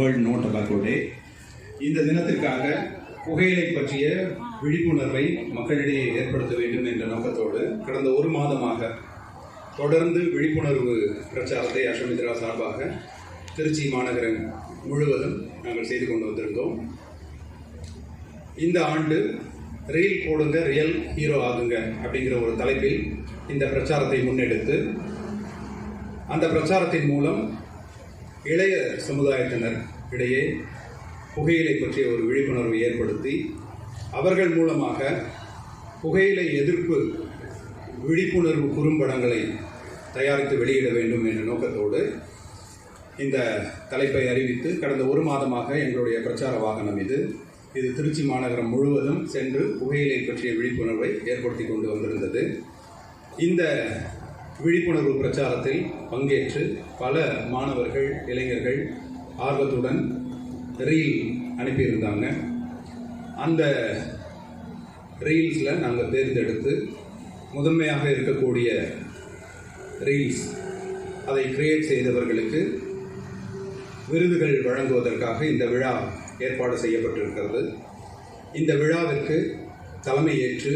World no tobacco டே இந்த தினத்திற்காக புகையிலை பற்றிய விழிப்புணர்வை மக்களிடையே ஏற்படுத்த வேண்டும் என்ற நோக்கத்தோடு கடந்த ஒரு மாதமாக தொடர்ந்து விழிப்புணர்வு பிரச்சாரத்தை அஸ்வமித்ரா சார்பாக திருச்சி மாநகரம் முழுவதும் நாங்கள் செய்து கொண்டு வந்திருந்தோம். இந்த ஆண்டு ரீல் போடுங்க ரியல் ஹீரோ ஆகுங்க அப்படிங்கிற ஒரு தலைப்பில் இந்த பிரச்சாரத்தை முன்னெடுத்து அந்த பிரச்சாரத்தின் மூலம் இளைய சமுதாயத்தினர் இடையே புகையிலை பற்றிய ஒரு விழிப்புணர்வை ஏற்படுத்தி அவர்கள் மூலமாக புகையிலை எதிர்ப்பு விழிப்புணர்வு குறும்படங்களை தயாரித்து வெளியிட வேண்டும் என்ற நோக்கத்தோடு இந்த தலைப்பை அறிவித்து கடந்த ஒரு மாதமாக எங்களுடைய பிரச்சார வாகனம் இது. இது திருச்சி மாநகரம் முழுவதும் சென்று புகையிலை பற்றிய விழிப்புணர்வை ஏற்படுத்தி கொண்டு வந்திருந்தது. இந்த விழிப்புணர்வு பிரச்சாரத்தில் பங்கேற்று பல மாணவர்கள் இளைஞர்கள் ஆர்வத்துடன் ரீல் அனுப்பியிருந்தாங்க. அந்த ரீல்ஸில் நாங்கள் தேர்ந்தெடுத்து முதன்மையாக இருக்கக்கூடிய ரீல்ஸ் அதை கிரியேட் செய்தவர்களுக்கு விருதுகள் வழங்குவதற்காக இந்த விழா ஏற்பாடு செய்யப்பட்டிருக்கிறது. இந்த விழாவிற்கு தலைமை ஏற்று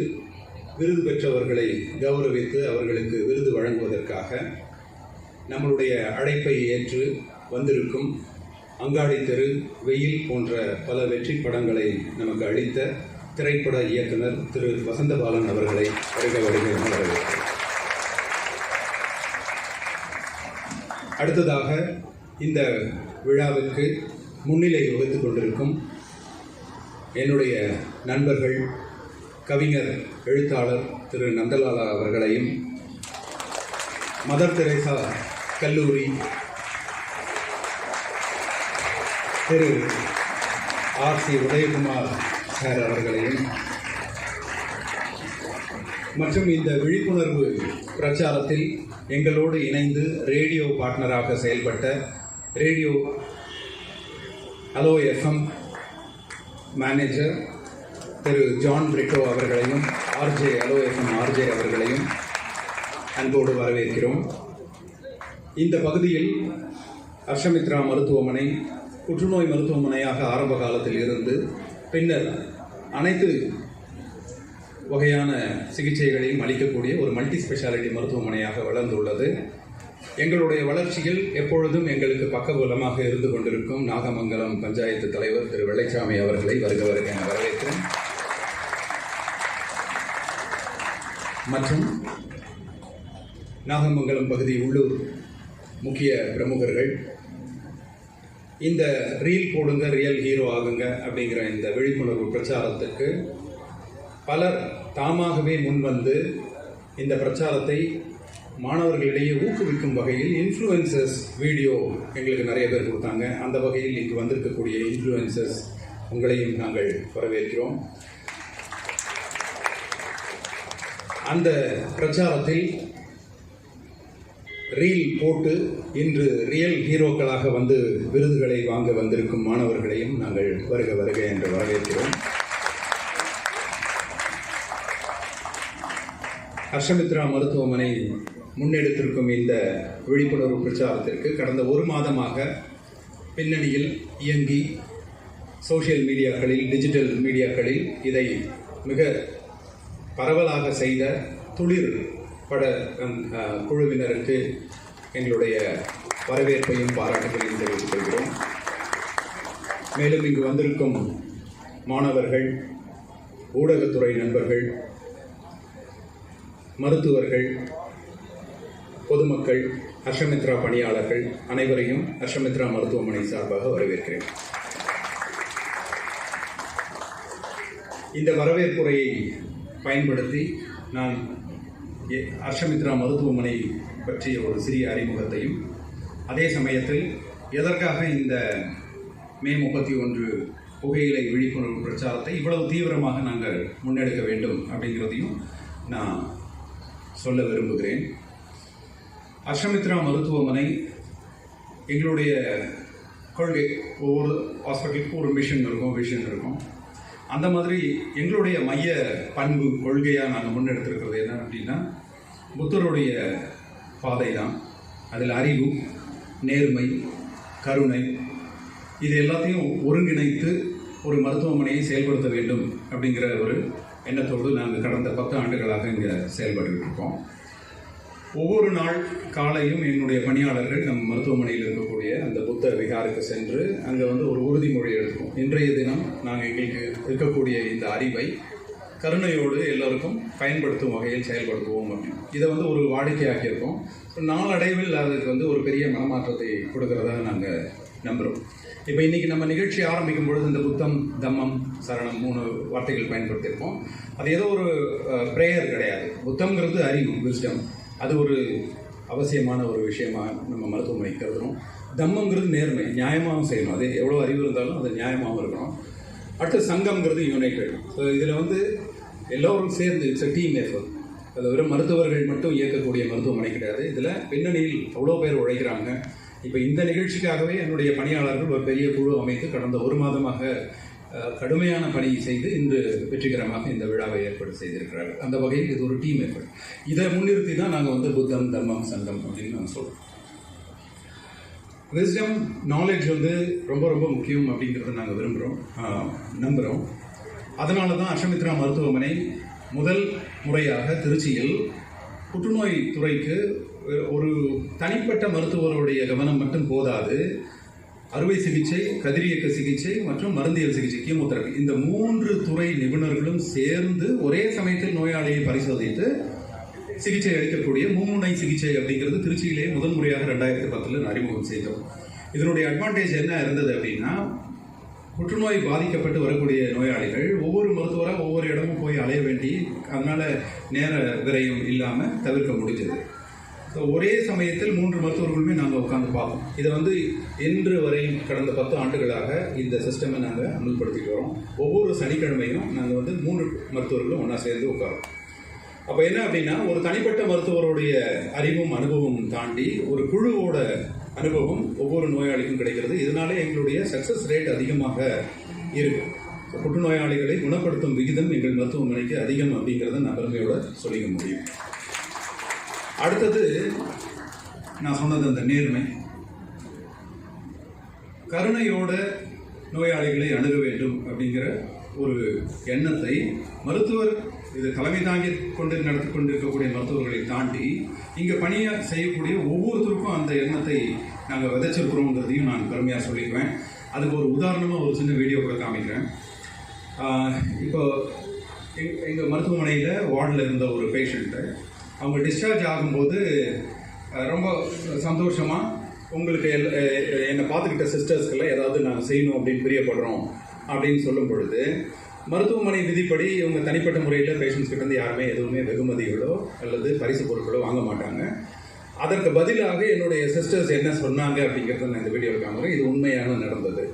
விருது பெற்றவர்களை கௌரவித்து அவர்களுக்கு விருது வழங்குவதற்காக நம்மளுடைய அழைப்பை ஏற்று வந்திருக்கும் அங்காடி தெரு வெயில் போன்ற பல வெற்றி படங்களை நமக்கு அளித்த திரைப்பட இயக்குனர் திரு வசந்தபாலன் அவர்களை வருக வருக வரவேற்கிறேன் அடுத்ததாக இந்த விழாவிற்கு முன்னிலை வகுத்து கொண்டிருக்கும் என்னுடைய நண்பர்கள் கவிஞர் எழுத்தாளர் திரு நந்தலாலா அவர்களையும் மதர் தெரேசா கல்லூரி Thiru R C Udayakumar sir அவர்களையும் மற்றும் இந்த விழிப்புணர்வு பிரச்சாரத்தில் எங்களோடு இணைந்து ரேடியோ பார்ட்னராக செயல்பட்ட ரேடியோ அலோ எஃப்எம் மேனேஜர் திரு ஜான் பிரிட்டோ அவர்களையும் ஆர்ஜே அலோ ஆர்ஜே அவர்களையும் அன்போடு வரவேற்கிறோம். இந்த பகுதியில் அர்ஷமித்ரா மருத்துவமனை புற்றுநோய் மருத்துவமனையாக ஆரம்ப காலத்தில் இருந்து பின்னர் அனைத்து வகையான சிகிச்சைகளையும் அளிக்கக்கூடிய ஒரு மல்டி ஸ்பெஷாலிட்டி மருத்துவமனையாக வளர்ந்துள்ளது. எங்களுடைய வளர்ச்சியில் எப்பொழுதும் எங்களுக்கு பக்கபலமாக இருந்து கொண்டிருக்கும் நாகமங்கலம் பஞ்சாயத்து தலைவர் திரு வெள்ளைச்சாமி அவர்களை வருக வருக என வரவேற்கிறேன். மற்றும் நாகமங்கலம் பகுதி உள்ளூர் முக்கிய பிரமுகர்கள் இந்த ரீல் போடுங்க ரியல் ஹீரோ ஆகுங்க அப்படிங்கிற இந்த விழிப்புணர்வு பிரச்சாரத்துக்கு பலர் தாமாகவே முன்வந்து இந்த பிரச்சாரத்தை மாணவர்களிடையே ஊக்குவிக்கும் வகையில் இன்ஃப்ளூயன்சஸ் வீடியோ எங்களுக்கு நிறைய பேர் கொடுத்தாங்க. அந்த வகையில் இங்கு வந்திருக்கக்கூடிய இன்ஃப்ளூயன்சஸ் உங்களையும் நாங்கள் வரவேற்கிறோம். அந்த பிரச்சாரத்தில் ரீல் போட்டு இன்று ரியல் ஹீரோக்களாக வந்து விருதுகளை வாங்க வந்திருக்கும் மாணவர்களையும் நாங்கள் வருக வருக என்று வரவேற்கிறோம். ஹர்ஷமித்ரா மருத்துவமனை முன்னெடுத்திருக்கும் இந்த விழிப்புணர்வு பிரச்சாரத்திற்கு கடந்த ஒரு மாதமாக பின்னணியில் இயங்கி சோஷியல் மீடியாக்களில் டிஜிட்டல் மீடியாக்களில் இதை மிக பரவலாக செய்த துளிர் பட குழுவினருக்கு எங்களுடைய வரவேற்பையும் பாராட்டுகளையும் தெரிவித்துக் கொள்கிறோம். மேலும் இங்கு வந்திருக்கும் மாணவர்கள் ஊடகத்துறை நண்பர்கள் மருத்துவர்கள் பொதுமக்கள் அர்ஷமித்ரா பணியாளர்கள் அனைவரையும் அர்ஷமித்ரா மருத்துவமனை சார்பாக வரவேற்கிறேன். இந்த வரவேற்புரையை பயன்படுத்தி நான் எ- அர்ஷமித்ரா மருத்துவமனை பற்றிய ஒரு சிறிய அறிமுகத்தையும் அதே சமயத்தில் எதற்காக இந்த மே முப்பத்தி ஒன்று புகையிலை விழிப்புணர்வு பிரச்சாரத்தை இவ்வளவு தீவிரமாக நாங்கள் முன்னெடுக்க வேண்டும் அப்படிங்கிறதையும் நான் சொல்ல விரும்புகிறேன். அஷ்டமித்ரா மருத்துவமனை எங்களுடைய கொள்கை ஒவ்வொரு ஹாஸ்பிட்டலுக்கும் ஒரு மிஷன் இருக்கும் விஷன் இருக்கும். அந்த மாதிரி எங்களுடைய மைய பண்பு கொள்கையாக நாங்கள் முன்னெடுத்திருக்கிறது என்ன அப்படின்னா புத்தருடைய பாதை தான் அதில் அறிவு நேர்மை கருணை இது எல்லாத்தையும் ஒருங்கிணைத்து ஒரு மருத்துவமனையை செயல்படுத்த வேண்டும் அப்படிங்கிற ஒரு எண்ணத்தோடு நாங்கள் கடந்த பத்து ஆண்டுகளாக இங்கே செயல்பட்டு இருக்கோம். ஒவ்வொரு நாள் காலையும் என்னுடைய பணியாளர்கள் நம் மருத்துவமனையில் இருக்கக்கூடிய அந்த புத்த விகாருக்கு சென்று அங்கே வந்து ஒரு உறுதிமொழி எடுத்துப்போம் இன்றைய தினம் நாங்கள் எங்களுக்கு இருக்கக்கூடிய இந்த அறிவை கருணையோடு எல்லோருக்கும் பயன்படுத்தும் வகையில் செயல்படுத்துவோம் அப்படின்னு. இதை வந்து ஒரு வாடிக்கையாக இருக்கும். நாளடைவில் அதுக்கு வந்து ஒரு பெரிய மனமாற்றத்தை கொடுக்கறதா நாங்கள் நம்புகிறோம் இப்போ இன்றைக்கி நம்ம நிகழ்ச்சி ஆரம்பிக்கும் பொழுது இந்த புத்தம் தம்மம் சரணம் மூணு வார்த்தைகள் பயன்படுத்தியிருக்கோம் அது ஏதோ ஒரு ப்ரேயர் கிடையாது. புத்தம்ங்கிறது அறிவு விஸ்டம் அது ஒரு அவசியமான ஒரு விஷயமாக நம்ம மருத்துவமனை கருதுறோம். தம்மங்கிறது நேர்மை நியாயமாகவும் செய்யணும். அது எவ்வளோ அறிவு இருந்தாலும் அது நியாயமாகவும் இருக்கணும். அடுத்து சங்கம்ங்கிறது யுனைடெட் ஸோ இதில் வந்து எல்லோரும் சேர்ந்து இட்ஸ் அ டீம் எஃபர்ட் அது வெறும் மருத்துவர்கள் மட்டும் இயக்கக்கூடிய மருத்துவமனை கிடையாது. இதில் பின்னணியில் அவ்வளோ பேர் உழைக்கிறாங்க. இப்போ இந்த நிகழ்ச்சிக்காகவே என்னுடைய பணியாளர்கள் ஒரு பெரிய குழு அமைத்து கடந்த ஒரு மாதமாக கடுமையான பணியை செய்து இன்று வெற்றிகரமாக இந்த விழாவை ஏற்பாடு செய்திருக்கிறார்கள். அந்த வகையில் இது ஒரு டீம் ஏற்பாடு இதை முன்னிறுத்தி தான் நாங்கள் வந்து புத்தம் தர்மம் சங்கம் அப்படின்னு நாங்கள் சொல்கிறோம் விஸ்டம் நாலேஜ் வந்து ரொம்ப ரொம்ப முக்கியம் அப்படிங்கிறத நாங்கள் விரும்புகிறோம் நம்புகிறோம் அதனால தான் அஷமித்ரா மருத்துவமனை முதல் முறையாக திருச்சியில் புற்றுநோய் துறைக்கு ஒரு தனிப்பட்ட மருத்துவருடைய கவனம் மட்டும் போதாது அறுவை சிகிச்சை கதிரியக்க சிகிச்சை மற்றும் மருந்தியல் சிகிச்சை கீமோதெரபி. இந்த மூன்று துறை நிபுணர்களும் சேர்ந்து ஒரே சமயத்தில் நோயாளியை பரிசோதித்து சிகிச்சை அளிக்கக்கூடிய மும்முனை சிகிச்சை அப்படிங்கிறது திருச்சியிலே முதல் முறையாக ரெண்டாயிரத்தி பத்தில் அறிமுகம் செய்தோம். இதனுடைய அட்வான்டேஜ் என்ன இருந்தது அப்படின்னா புற்றுநோய் பாதிக்கப்பட்டு வரக்கூடிய நோயாளிகள் ஒவ்வொரு மருத்துவராக ஒவ்வொரு இடமும் போய் அலைய வேண்டி அதனால் நேர விரயம் இல்லாமல் தவிர்க்க முடிஞ்சது. ஒரே சமயத்தில் மூன்று மருத்துவர்களுமே நாங்கள் உட்காந்து பார்ப்போம். இதை வந்து இன்று வரை கடந்த பத்து ஆண்டுகளாக இந்த சிஸ்டமை நாங்கள் அமல்படுத்திட்டு வரோம். ஒவ்வொரு சனிக்கிழமையும் நாங்கள் வந்து மூன்று மருத்துவர்களும் ஒன்றா சேர்ந்து உட்காரோம் அப்போ என்ன அப்படின்னா ஒரு தனிப்பட்ட மருத்துவருடைய அறிவும் அனுபவமும் தாண்டி ஒரு குழுவோட அனுபவம் ஒவ்வொரு நோயாளிக்கும் கிடைக்கிறது. இதனாலே எங்களுடைய சக்ஸஸ் ரேட் அதிகமாக இருக்கும் புற்றுநோயாளிகளை குணப்படுத்தும் விகிதம் எங்கள் மருத்துவமனைக்கு அதிகம் அப்படிங்கிறத நான் பெருமையோட சொல்லிக்க முடியும். அடுத்தது நான் சொன்னது அந்த நேர்மை. கருணையோட நோயாளிகளை அணுக வேண்டும் அப்படிங்கிற ஒரு எண்ணத்தை மருத்துவர் இது தலைமை தாங்கி கொண்டு நடத்தி கொண்டிருக்கக்கூடிய மருத்துவர்களை தாண்டி இங்கே பணியை செய்யக்கூடிய ஒவ்வொருத்தருக்கும் அந்த எண்ணத்தை நாங்கள் விதைச்சிருக்கிறோங்கிறதையும் நான் பெருமையாக சொல்லிக்குவேன். அதுக்கு ஒரு உதாரணமாக ஒரு சின்ன வீடியோ கூட காமிக்கிறேன். இப்போ எங்கள் மருத்துவமனையில் வார்டில் இருந்த ஒரு பேஷண்ட்டு அவங்க டிஸ்சார்ஜ் ஆகும்போது ரொம்ப சந்தோஷமாக உங்களுக்கு எல் என்னை பார்த்துக்கிட்ட சிஸ்டர்ஸ்க்கெல்லாம் ஏதாவது நாங்கள் செய்யணும் அப்படின்னு பிரியப்படுறோம் அப்படின்னு சொல்லும் பொழுது மருத்துவமனை விதிப்படி இவங்க தனிப்பட்ட முறையில் பேஷண்ட்ஸ்கிட்டேருந்து யாருமே எதுவுமே வெகுமதிகளோ அல்லது பரிசு பொருட்களோ வாங்க மாட்டாங்க. அதற்கு பதிலாக என்னுடைய சிஸ்டர்ஸ் என்ன சொன்னாங்க அப்படிங்கிறத நான் இந்த வீடியோவில் காமிக்கிறேன். இது உண்மையான நடந்தது.